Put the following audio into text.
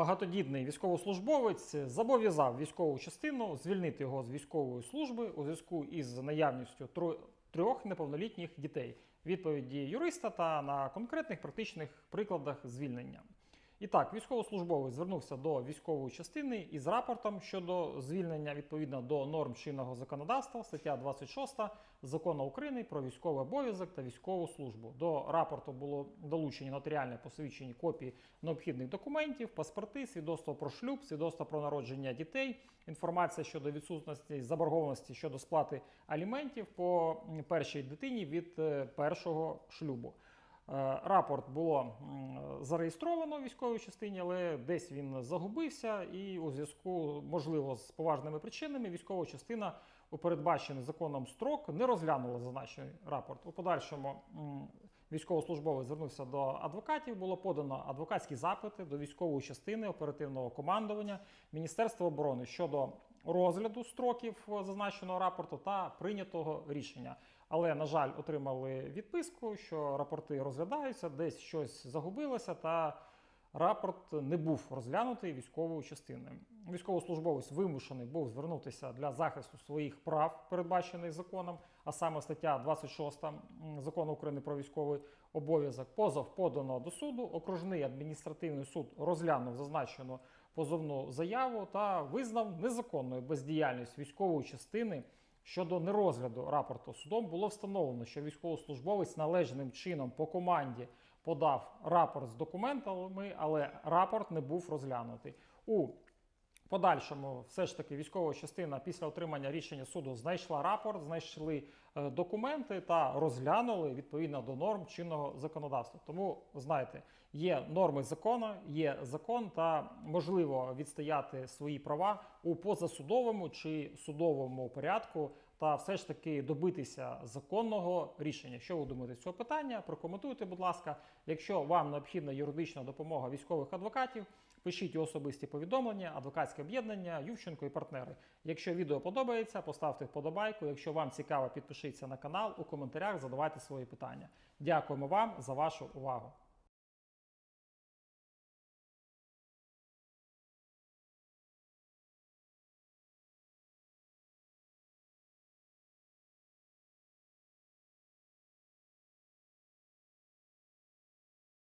багатодітний військовослужбовець зобов'язав військову частину звільнити його з військової служби у зв'язку із наявністю трьох неповнолітніх дітей. Відповіді юриста та на конкретних практичних прикладах звільнення. І так, військовослужбовець звернувся до військової частини із рапортом щодо звільнення відповідно до норм чинного законодавства, стаття 26 закону України про військовий обов'язок та військову службу. До рапорту було долучені нотаріальні посвідчені копії необхідних документів, паспорти, свідоцтво про шлюб, свідоцтво про народження дітей, інформація щодо відсутності заборгованості щодо сплати аліментів по першій дитині від е, першого шлюбу. Е, Рапорт було зареєстровано в військовій частині, але десь він загубився, і у зв'язку, можливо, з поважними причинами військова частина у передбачений законом строк не розглянула зазначений рапорт. У подальшому військовослужбовець звернувся до адвокатів. Було подано адвокатські запити до військової частини оперативного командування Міністерства оборони щодо розгляду строків е, зазначеного рапорту та прийнятого рішення. Але, на жаль, отримали відписку, що рапорти розглядаються, десь щось загубилося, та рапорт не був розглянутий військовою частиною. Військовослужбовець вимушений був звернутися для захисту своїх прав, передбачених законом, а саме стаття 26 закону України про військовий обов'язок. Позов подано до суду. Окружний адміністративний суд розглянув зазначену позовну заяву та визнав незаконною бездіяльність військової частини. Щодо нерозгляду рапорту судом було встановлено, що військовослужбовець належним чином по команді подав рапорт з документами, але рапорт не був розглянутий. У подальшому, все ж таки, військова частина після отримання рішення суду знайшла рапорт, знайшли е, документи та розглянули відповідно до норм чинного законодавства. Тому знаєте, є норми закону, є закон, та можливо відстояти свої права у позасудовому чи судовому порядку. Та все ж таки добитися законного рішення. Що ви думаєте з цього питання? Прокоментуйте, будь ласка. Якщо вам необхідна юридична допомога військових адвокатів, пишіть особисті повідомлення, адвокатське об'єднання, Ющенко і партнери. Якщо відео подобається, поставте вподобайку. Якщо вам цікаво, підпишіться на канал у коментарях, задавайте свої питання. Дякуємо вам за вашу увагу.